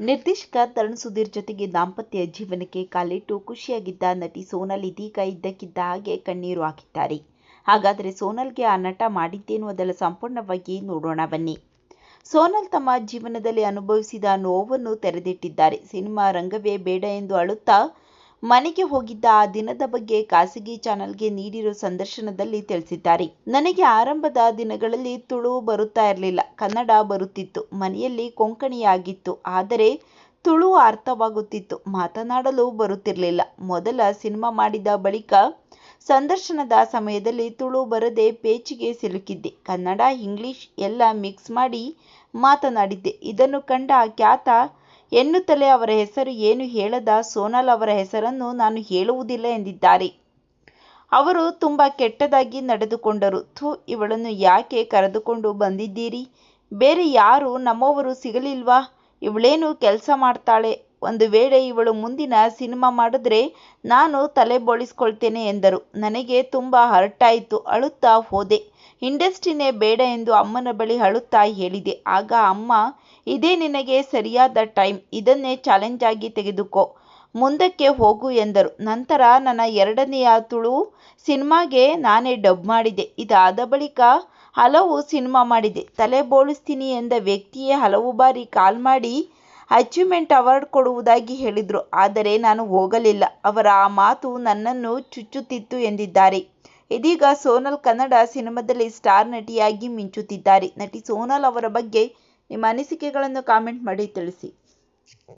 ನಿರ್ದೇಶಕ ತರುಣ್ ಸುಧೀರ್ ಜೊತೆಗೆ ದಾಂಪತ್ಯ ಜೀವನಕ್ಕೆ ಕಾಲಿಟ್ಟು ಖುಷಿಯಾಗಿದ್ದ ನಟಿ ಸೋನಲ್ ಇದೀಗ ಇದ್ದಕ್ಕಿದ್ದ ಹಾಗೆ ಕಣ್ಣೀರು ಹಾಕಿದ್ದಾರೆ. ಹಾಗಾದರೆ ಸೋನಲ್ಗೆ ಆ ನಟ ಮಾಡಿದ್ದೇನು ಅದೆಲ್ಲ ಸಂಪೂರ್ಣವಾಗಿ ನೋಡೋಣ ಬನ್ನಿ. ಸೋನಲ್ ತಮ್ಮ ಜೀವನದಲ್ಲಿ ಅನುಭವಿಸಿದ ನೋವನ್ನು ತೆರೆದಿಟ್ಟಿದ್ದಾರೆ. ಸಿನಿಮಾ ರಂಗವೇ ಬೇಡ ಎಂದು ಅಳುತ್ತಾ ಮನೆಗೆ ಹೋಗಿದ್ದ ಆ ದಿನದ ಬಗ್ಗೆ ಖಾಸಗಿ ಚಾನೆಲ್ಗೆ ನೀಡಿರೋ ಸಂದರ್ಶನದಲ್ಲಿ ತಿಳಿಸಿದ್ದಾರೆ. ನನಗೆ ಆರಂಭದ ದಿನಗಳಲ್ಲಿ ತುಳು ಬರುತ್ತಾ ಇರಲಿಲ್ಲ. ಕನ್ನಡ ಬರುತ್ತಿತ್ತು. ಮನೆಯಲ್ಲಿ ಕೊಂಕಣಿಯಾಗಿತ್ತು. ಆದರೆ ತುಳು ಅರ್ಥವಾಗುತ್ತಿತ್ತು. ಮಾತನಾಡಲು ಬರುತ್ತಿರಲಿಲ್ಲ. ಮೊದಲ ಸಿನಿಮಾ ಮಾಡಿದ ಬಳಿಕ ಸಂದರ್ಶನದ ಸಮಯದಲ್ಲಿ ತುಳು ಬರದೆ ಪೇಚಿಗೆ ಸಿಲುಕಿದ್ದೆ. ಕನ್ನಡ, ಇಂಗ್ಲಿಷ್ ಎಲ್ಲ ಮಿಕ್ಸ್ ಮಾಡಿ ಮಾತನಾಡಿದ್ದೆ. ಇದನ್ನು ಕಂಡ ಖ್ಯಾತ ಎನ್ನುತ್ತಲೇ ಅವರ ಹೆಸರು ಏನು ಹೇಳದ ಸೋನಲ್ ಅವರ ಹೆಸರನ್ನು ನಾನು ಹೇಳುವುದಿಲ್ಲ ಎಂದಿದ್ದಾರೆ. ಅವರು ತುಂಬ ಕೆಟ್ಟದಾಗಿ ನಡೆದುಕೊಂಡರು. ಥೂ, ಇವಳನ್ನು ಯಾಕೆ ಕರೆದುಕೊಂಡು ಬಂದಿದ್ದೀರಿ? ಬೇರೆ ಯಾರು ನಮ್ಮವರು ಸಿಗಲಿಲ್ವಾ? ಇವಳೇನು ಕೆಲಸ ಮಾಡ್ತಾಳೆ? ಒಂದು ವೇಳೆ ಇವಳು ಮುಂದಿನ ಸಿನಿಮಾ ಮಾಡಿದ್ರೆ ನಾನು ತಲೆ ಬೋಳಿಸ್ಕೊಳ್ತೇನೆ ಎಂದರು. ನನಗೆ ತುಂಬ ಹರ್ಟಾಯಿತು, ಅಳುತ್ತಾ ಹೋದೆ. ಇಂಡಸ್ಟ್ರಿನೇ ಬೇಡ ಎಂದು ಅಮ್ಮನ ಬಳಿ ಅಳುತ್ತಾ ಹೇಳಿದೆ. ಆಗ ಅಮ್ಮ, ಇದೇ ನಿನಗೆ ಸರಿಯಾದ ಟೈಮ್, ಇದನ್ನೇ ಚಾಲೆಂಜ್ ಆಗಿ ತೆಗೆದುಕೋ, ಮುಂದಕ್ಕೆ ಹೋಗು ಎಂದರು. ನಂತರ ನನ್ನ ಎರಡನೆಯ ತುಳು ಸಿನಿಮಾಗೆ ನಾನೇ ಡಬ್ ಮಾಡಿದೆ. ಇದಾದ ಬಳಿಕ ಹಲವು ಸಿನಿಮಾ ಮಾಡಿದೆ. ತಲೆ ಬೋಳಿಸ್ತೀನಿ ಎಂದ ವ್ಯಕ್ತಿಯೇ ಹಲವು ಬಾರಿ ಕಾಲ್ ಮಾಡಿ ಅಚೀವ್ಮೆಂಟ್ ಅವಾರ್ಡ್ ಕೊಡುವುದಾಗಿ ಹೇಳಿದರು. ಆದರೆ ನಾನು ಹೋಗಲಿಲ್ಲ. ಅವರ ಆ ಮಾತು ನನ್ನನ್ನು ಚುಚ್ಚುತ್ತಿತ್ತು ಎಂದಿದ್ದಾರೆ. ಇದೀಗ ಸೋನಲ್ ಕನ್ನಡ ಸಿನಿಮಾದಲ್ಲಿ ಸ್ಟಾರ್ ನಟಿಯಾಗಿ ಮಿಂಚುತ್ತಿದ್ದಾರೆ. ನಟಿ ಸೋನಲ್ ಅವರ ಬಗ್ಗೆ ನಿಮ್ಮ ಅನಿಸಿಕೆಗಳನ್ನು ಕಾಮೆಂಟ್ ಮಾಡಿ ತಿಳಿಸಿ.